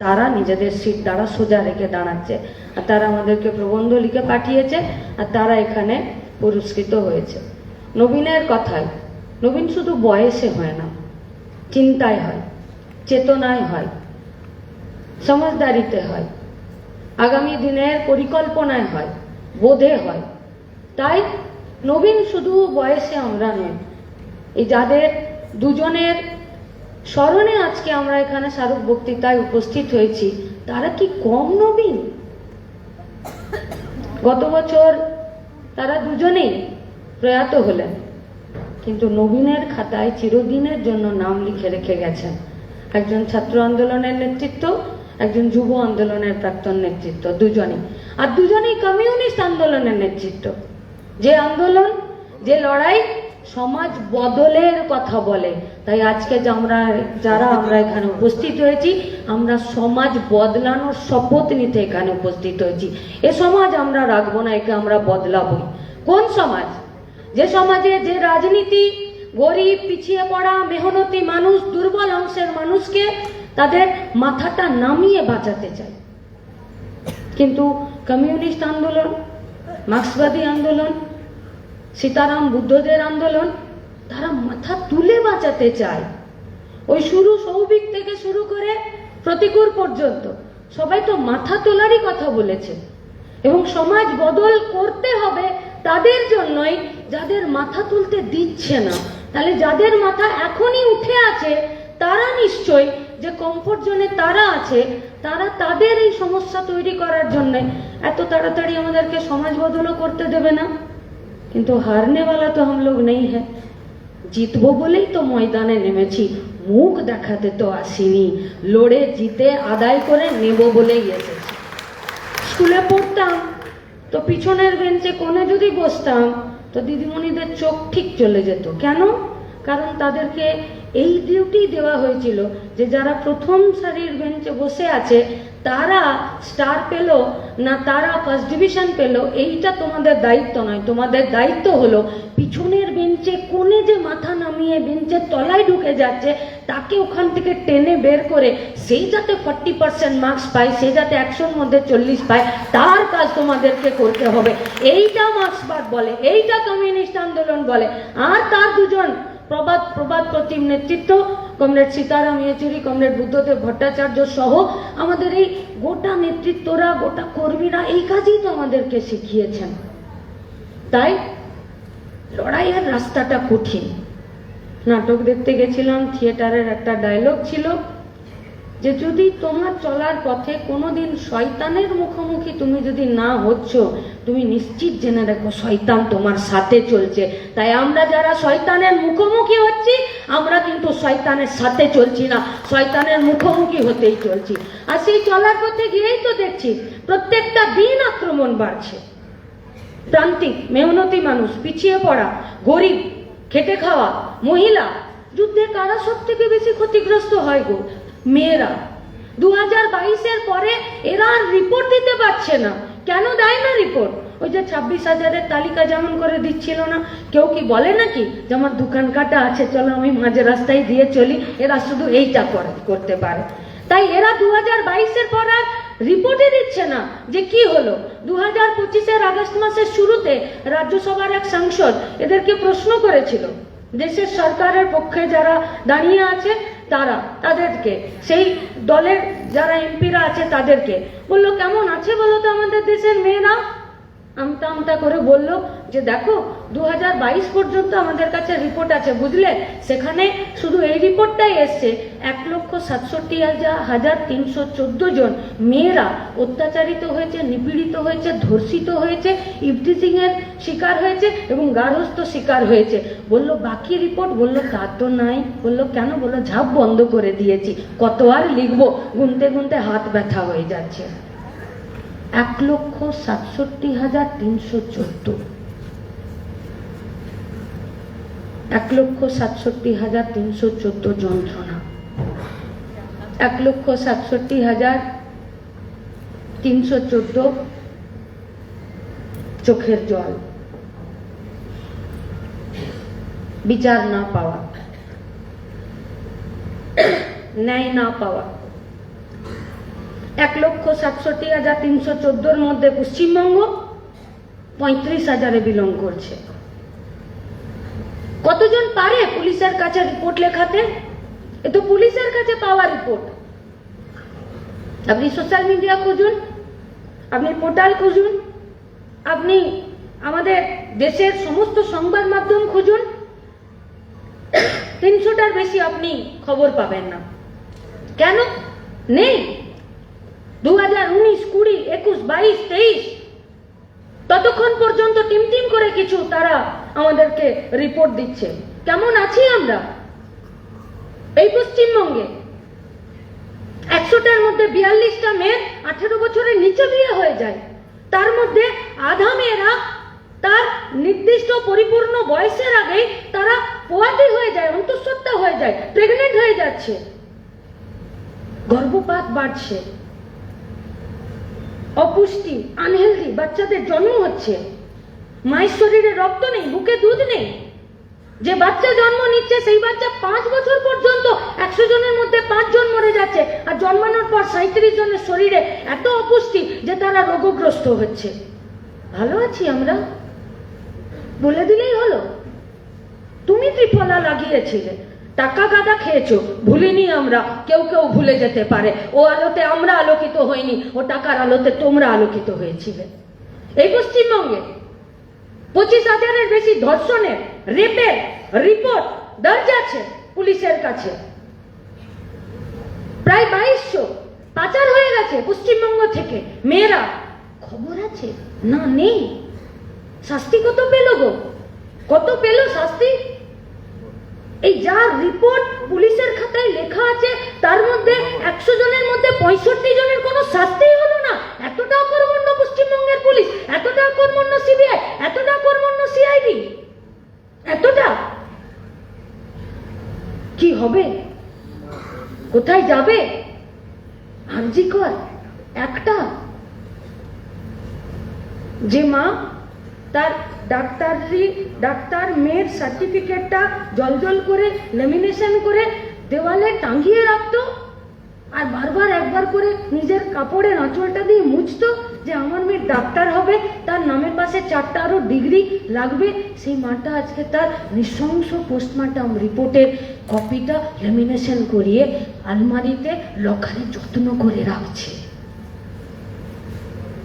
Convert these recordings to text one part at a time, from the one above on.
তারা নিজেদের সিট দ্বারা সোজা রেখে দাঁড়াচ্ছে। আর তারা আমাদেরকে প্রবন্ধ লিখে পাঠিয়েছে, আর তারা এখানে পুরস্কৃত হয়েছে। নবীনের কথায়, নবীন শুধু বয়সে হয় না, চিন্তায় হয়, চেতনায় হয় সমঝদারিতে হয়, আগামী দিনের পরিকল্পনায় হয়, বোধে হয়। তাই নবীন শুধু বয়সে আমরা নই এই যাদের দুজনের স্মরণে আজকে আমরা এখানে শাহরুখ বক্তৃতায় উপস্থিত হয়েছি। তারা কি কম নবীন? গত বছর তারা দুজনেই প্রয়াত হলেন, কিন্তু নবীনের খাতায় চিরদিনের জন্য নাম লিখে রেখে গেছেন। একজন ছাত্র আন্দোলনের নেতৃত্ব, একজন যুব আন্দোলনের প্রাক্তন নেতৃত্ব, দুজনেই। আর দুজনেই কমিউনিস্ট আন্দোলনের নেতৃত্ব। যে আন্দোলন, যে লড়াই সমাজ বদলের কথা বলে। তাই আজকে যে আমরা, যারা আমরা এখানে উপস্থিত হয়েছি, আমরা সমাজ বদলানোর শপথ নিতে এখানে উপস্থিত হয়েছি। এ সমাজ আমরা রাখব না, একে আমরা বদলাবই। কোন সমাজ? যে সমাজে যে রাজনীতি, গরিব, পিছিয়ে পড়া, মেহনতি মানুষ, দুর্বল অংশের মানুষকে তাদের মাথাটা নামিয়ে বাঁচাতে চায় কিন্তু কমিউনিস্ট আন্দোলন, মার্ক্সবাদী আন্দোলন সীতারাম বুদ্ধদের আন্দোলন তারা মাথা তুলে বাঁচাতে চায়। ওই শুরু সৌভিক থেকে শুরু করে প্রতিকূল পর্যন্ত সবাই তো মাথা তোলারই কথা বলেছে। এবং সমাজ বদল করতে হবে তাদের জন্যই যাদের মাথা তুলতে দিচ্ছে না। তাহলে যাদের মাথা এখনই উঠে আছে, তারা নিশ্চয় যে কমফোর্ট জোনে তারা আছে, তারা তাদের এই সমস্যা তৈরি করার জন্য এত তাড়াতাড়ি আমাদেরকে সমাজ বদলও করতে দেবে না। কিন্তু হারনে वाला তো हम लोग नहीं है জিতবো বলেই তো ময়দানে নেমেছি মুখ দেখাতে তো আসিনি লড়ে জিতে আদায় করে নেব বলেই এসেছি স্কুলে পড়তাম তো পিছনের বেঞ্চে কোণে যদি বসতাম তো দিদিমণিদের চোখ ঠিক চলে যেত কেন কারণ তাদেরকে এই ডিউটি দেওয়া হয়েছিল যে যারা প্রথম সারির বেঞ্চে বসে আছে তারা স্টার পেল, না তারা ফার্স্ট ডিভিশন পেল, এইটা তোমাদের দায়িত্ব নয়। তোমাদের দায়িত্ব হলো পিছনের বেঞ্চে কোণে যে মাথা নামিয়ে বেঞ্চের তলায় ঢুকে যাচ্ছে, তাকে ওখান থেকে টেনে বের করে সেই যাতে ফর্টি পার্সেন্ট মার্কস পায়, সে যাতে একশোর মধ্যে চল্লিশ পায়, তার কাজ তোমাদেরকে করতে হবে। এইটা মার্ক্সবাদ বলে, এইটা কমিউনিস্ট আন্দোলন বলে। আর তার দুজন প্রবাদ প্রবাদ প্রতিম নেতৃত্ব কমরেড সীতারাম ইয়েচুরি, কমরেড বুদ্ধদেব ভট্টাচার্য সহ আমাদের এই গোটা নেতৃত্বরা, গোটা কর্মীরা এই কাজই তো আমাদেরকে শিখিয়েছেন। তাই লড়াইয়ের রাস্তাটা কঠিন। নাটক দেখতে গেছিলাম, থিয়েটারের একটা ডায়লগ ছিল। যে যদি তোমার চলার পথে কোনোদিন শয়তানের মুখোমুখি তুমি যদি না হচ্ছ, তুমি নিশ্চিত জেনে দেখো শয়তান তোমার সাথে চলছে। তাই আমরা যারা শয়তানের মুখোমুখি হচ্ছি, আমরা কিন্তু শয়তানের সাথে চলছি না। শয়তানের মুখোমুখি হতেই চলছি। আর সেই চলার পথে গিয়েই তো দেখছি, প্রত্যেকটা দিন আক্রমণ বাড়ছে। প্রান্তিক, মেহনতি মানুষ, পিছিয়ে পড়া, গরিব, খেটে খাওয়া, মহিলা, যুদ্ধে কারা সব থেকে বেশি ক্ষতিগ্রস্ত হয় গো? মেয়েরা। দু হাজার বাইশের পরে এরা আর রিপোর্ট দিতে পারছে না। কেন দেয় না রিপোর্ট ওই যে ছাব্বিশ হাজারের তালিকা যেমন করে দিচ্ছিল না, কেউ কি বলে নাকি যে আমার দোকান কাটা আছে, চলো আমি মাঝে রাস্তায় দিয়ে চলি, এরা শুধু এইটা করে, করতে পারে। তাই এরা দু হাজার বাইশের পর আর রিপোর্টই দিচ্ছে না যে কি হলো। দু হাজার পঁচিশের আগস্ট মাসের শুরুতে রাজ্যসভার এক সাংসদ এদেরকে প্রশ্ন করেছিল, দেশের সরকারের পক্ষে যারা দাঁড়িয়ে আছে তারা, তাদেরকে। সেই দলের যারা এমপিরা আছে তাদেরকে। বলল, কেমন আছে বলো তো আমাদের দেশের মেয়েরা? আমতা আমতা করে বলল যে দেখো দু হাজার বাইশ পর্যন্ত আমাদের কাছে রিপোর্ট আছে, বুঝলে? সেখানে শুধু এই রিপোর্টটাই এসছে। এক লক্ষ সাতষট্টি হাজার তিনশো জন মেয়েরা অত্যাচারিত হয়েছে, নিপীড়িত হয়েছে, ধর্ষিত হয়েছে ইফটিজিং এর শিকার হয়েছে এবং গার্হস্থ শিকার হয়েছে। বলল, বাকি রিপোর্ট বলল, তা তো নাই। বলল, কেন? বলল, ঝাপ বন্ধ করে দিয়েছি। কত আর লিখব? গুনতে গুনতে হাত ব্যথা হয়ে যাচ্ছে। এক লক্ষ সাতষট্টি হাজার তিনশো চোদ্দ। এক লক্ষ সাতষট্টি হাজার তিনশো চোদ্দ যন্ত্রণা। এক লক্ষ সাতষট্টি হাজার তিনশো চোদ্দ চোখের জল। বিচার না পাওয়া। ন্যায় না পাওয়া। এক লক্ষ সাতষট্টি হাজার তিনশো চোদ্দোর মধ্যে পশ্চিমবঙ্গ পঁয়ত্রিশ হাজারে বিলং করছে। কতজন পারে পুলিশের কাছে রিপোর্ট লেখাতে? এ তো পুলিশের কাছে পাওয়া রিপোর্ট আপনি সোশ্যাল মিডিয়া খুঁজুন, আপনি পোর্টাল খুঁজুন, আপনি আমাদের দেশের সমস্ত সংবাদ মাধ্যম খুঁজুন, তিনশোটার বেশি আপনি খবর পাবেন না। কেন? নেই। দু হাজার উনিশ, কুড়ি, একুশ, বাইশ, তেইশ। ততক্ষণ পর্যন্ত টিম টিম করে কিছু তারা আমাদেরকে রিপোর্ট দিচ্ছে। কেমন আছি আমরা? এই পশ্চিমবঙ্গে একশোটার মধ্যে বিয়াল্লিশটা মেয়ে আঠেরো বছরের নিচে বিয়ে হয়ে যায়। তার মধ্যে আধা মেয়েরা তার নির্দিষ্ট পরিপূর্ণ বয়সের আগেই তারা পোয়াতি হয়ে যায়, অন্তঃসত্ত্বা হয়ে যায় প্রেগনেন্ট হয়ে যাচ্ছে। গর্ভপাত বাড়ছে। অপুষ্টি, আনহেলদি, বাচ্চাদের জন্ম হচ্ছে। মায়ের শরীরে রক্ত নেই, বুকে দুধ নেই। যে বাচ্চা জন্ম নিচ্ছে, সেই বাচ্চা পাঁচ বছর পর্যন্ত একশো জনের মধ্যে পাঁচ জন মরে যাচ্ছে। আর জন্মানোর পর সাঁত্রিশ জনের শরীরে এত অপুষ্টি যে তারা রোগগ্রস্ত হচ্ছে। ভালো আছি আমরা? বলে দিলেই হলো। তুমি ত্রিফলা লাগিয়েছিলে। টাকা গাদা খেয়েছো, ভুলিনি আমরা, কেউ কেউ ভুলে যেতে পারে। ও আলোতে আমরা আলোকিত হইনি, ও টাকার আলোতে তোমরা আলোকিত হয়েছিলে। এই পশ্চিমবঙ্গে পঁচিশ হাজারের বেশি ধর্ষণের, রেপের রিপোর্ট দর্জ আছে পুলিশের কাছে। প্রায় বাইশশো পাচার হয়ে গেছে পশ্চিমবঙ্গ থেকে। মেয়েরা, খবর আছে? না, নেই। শাস্তি কত পেল গো? কত পেল শাস্তি? এই রিপোর্ট পুলিশের খাতায় লেখা আছে, তার মধ্যে একশো জনের মধ্যে পঁয়ষট্টি জনের কোনো হলো না। এতটা কর্মণ্য পশ্চিমবঙ্গের পুলিশ এতটা কর্মণ্য সিবিআই এতটা কর্মণ্য সিআইডি এতটা। কি হবে? কোথায় যাবে? হামজি কর, একটা। যে মা, তার ডাক্তারি ডাক্তার মেয়ের সার্টিফিকেটটা জলজল করে লেমিনেশন করে, দেওয়ালে টাঙিয়ে রাখতো আর বারবার একবার করে নিজের কাপড়ে আঁচলটা দিয়ে মুছতো যে আমার মেয়ে ডাক্তার হবে, তার নামের পাশে চারটা আরও ডিগ্রি লাগবে। সেই মাটা আজকে তার নৃশংস পোস্টমর্টম রিপোর্টের কপিটা লেমিনেশন করিয়ে আলমারিতে লকারে যত্ন করে রাখছে।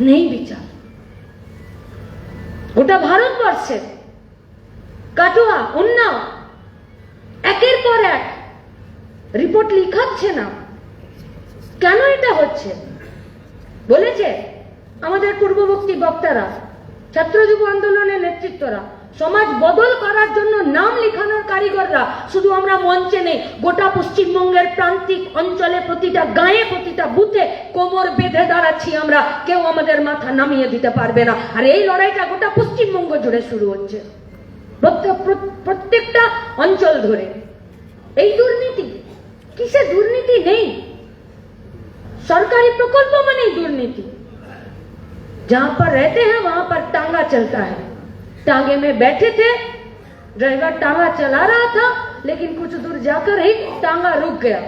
নেই বিচার। গোটা ভারতবর্ষের কাটোয়া উন্নাও একের পর এক রিপোর্ট লিখাচ্ছে না। কেন এটা হচ্ছে? বলেছে আমাদের পূর্ববর্তী বক্তারা ছাত্র যুব আন্দোলনের নেতৃত্বরা সমাজ বদল করার জন্য নাম লেখানোর কারিগররা শুধু আমরা মঞ্চে নেই গোটা পশ্চিমবঙ্গের প্রান্তিক অঞ্চলে প্রতিটা গায়ে প্রতিটা বুথে কোমর বেঁধে দাঁড়াচ্ছি আমরা কেউ আমাদের মাথা নামিয়ে দিতে পারবে না আর এই লড়াইটা গোটা পশ্চিমবঙ্গ জুড়ে শুরু হচ্ছে প্রত্যেক প্র- প্রত্যেকটা অঞ্চল ধরে এই দুর্নীতি কিসের দুর্নীতি নেই सरकारी प्रकल्प में नहीं दुर्नीति जहां पर रहते हैं वहां पर टांगा चलता है टांगे में बैठे थे ड्राइवर टांगा चला रहा था लेकिन कुछ दूर जाकर ही टांगा रुक गया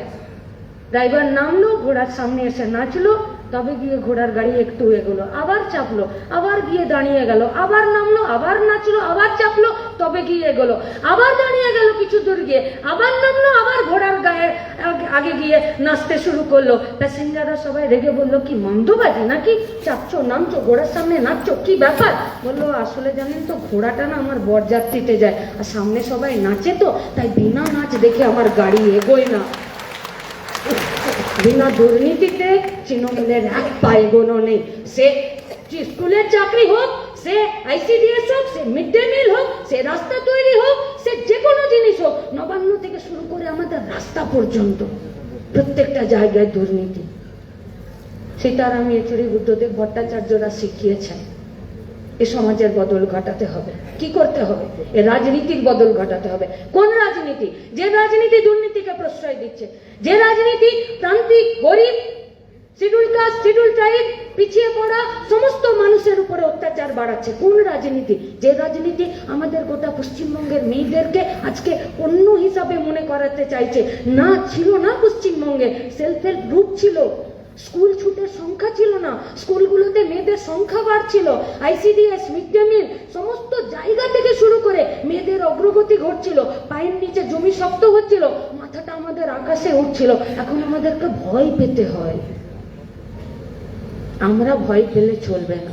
ड्राइवर नाम लो घोड़ा सामने से नाच लो তবে গিয়ে ঘোড়ার গাড়ি একটু এগোলো আবার চাপলো, আবার গিয়ে দাঁড়িয়ে গেল, আবার নামলো, আবার নাচলো, আবার চাপলো, তবে গিয়ে এগোলো আবার দাঁড়িয়ে গেল কিছু দূর গিয়ে, আবার নামলো, আবার ঘোড়ার গায়ে আগে গিয়ে নাচতে শুরু করল। প্যাসেঞ্জাররা সবাই রেগে বলল, কি মন্দবাজি নাকি? চাপছো, নামছো, ঘোড়ার সামনে নাচছো, কি ব্যাপার? বলল, আসলে জানেন তো, ঘোড়াটা না আমার বরযাত্রীতে যায়, আর সামনে সবাই নাচে তো, তাই বিনা নাচ দেখে আমার গাড়ি এগোয় না। বিনা দুর্নীতিতে তৃণমূলের এক পাইগুন নেই। সে স্কুলের চাকরি হোক, সে আইসিডিএস হোক, সে মিড ডে মিল হোক, সে রাস্তা তৈরি হোক, সে যে কোনো জিনিস হোক, নবান্ন থেকে শুরু করে আমাদের রাস্তা পর্যন্ত প্রত্যেকটা জায়গায় দুর্নীতি। সীতারাম ইয়েচুরি বুদ্ধদেব ভট্টাচার্যরা শিখিয়েছেন। এ সমাজের বদল ঘটাতে হবে। কি করতে হবে? এ রাজনীতির বদল ঘটাতে হবে। কোন রাজনীতি? যে রাজনীতি দুর্নীতিকে প্রশ্রয় দিচ্ছে, যে রাজনীতি প্রান্তিক, গরিব, শিডিউল কাস্ট, শিডিউল ট্রাইব, পিছিয়ে পড়া সমস্ত মানুষের উপরে অত্যাচার বাড়াচ্ছে, কোন রাজনীতি? যে রাজনীতি আমাদের গোটা পশ্চিমবঙ্গের মেয়েদেরকে আজকে অন্য হিসাবে মনে করাতে চাইছে, না ছিল না পশ্চিমবঙ্গে সেলফ হেল্প গ্রুপ ছিল। স্কুল ছুটের সংখ্যা ছিল না, স্কুলগুলোতে মেয়েদের সংখ্যা বাড়ছিল। আইসিডিএস মিড ডে মিল সমস্ত জায়গা থেকে শুরু করে মেয়েদের অগ্রগতি ঘটছিল। পায়ের নিচে জমি শক্ত হচ্ছিল, মাথাটা আমাদের আকাশে উঠছিল। এখন আমাদেরকে ভয় পেতে হয়। আমরা ভয় পেলে চলবে না।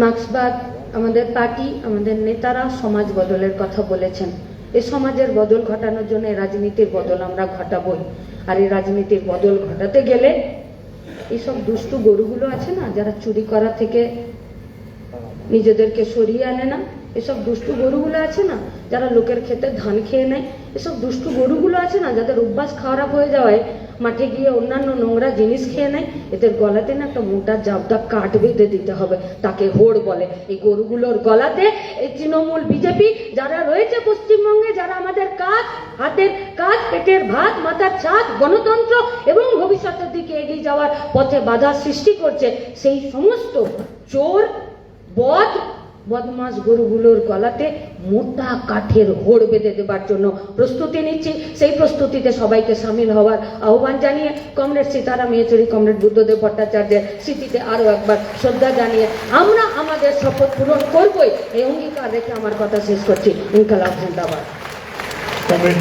মার্ক্সবাদ, আমাদের পার্টি, আমাদের নেতারা সমাজ বদলের কথা বলেছেন। এই সমাজের বদল ঘটানোর জন্য রাজনীতির বদল আমরা ঘটাবই। আর এই রাজনীতির বদল ঘটাতে গেলে এইসব দুষ্টু গরুগুলো আছে না, যারা চুরি করা থেকে নিজেদেরকে সরিয়ে আনে না, এসব দুষ্টু গরুগুলো আছে না, যারা লোকের ক্ষেতে ধান খেয়ে নেয়, এসব দুষ্টু গরুগুলো আছে না, যাদের অভ্যাস খারাপ হয়ে যাওয়ায় মাঠে গিয়ে অন্যান্য নোংরা জিনিস খেয়ে নেয়, এদের গলাতে না একটা মোটা জাবদা কাঠ বেঁধে দিতে হবে, তাকে হোড় বলে। এই গরুগুলোর গলাতে এই তৃণমূল বিজেপি যারা রয়েছে পশ্চিমবঙ্গে, যারা আমাদের কাজ হাতের কাজ পেটের ভাত, মাথার ছাদ, গণতন্ত্র এবং ভবিষ্যতের দিকে এগিয়ে যাওয়ার পথে বাধা সৃষ্টি করছে, সেই সমস্ত চোর, বদ বদমাস গরুগুলোর গলাতে মোটা কাঠের হোড় বেঁধে দেবার জন্য প্রস্তুতি নিচ্ছি। সেই প্রস্তুতিতে সবাইকে সামিল হওয়ার আহ্বান জানিয়ে কমরেড সীতারাম ইয়েচুরি, কমরেড বুদ্ধদেব ভট্টাচার্যের স্মৃতিতে আরও একবার শ্রদ্ধা জানিয়ে আমরা আমাদের শপথ পূরণ করবই। এই অঙ্গীকার রেখে আমার কথা শেষ করছি। ইনকালাব জিন্দাবাদ কমরেড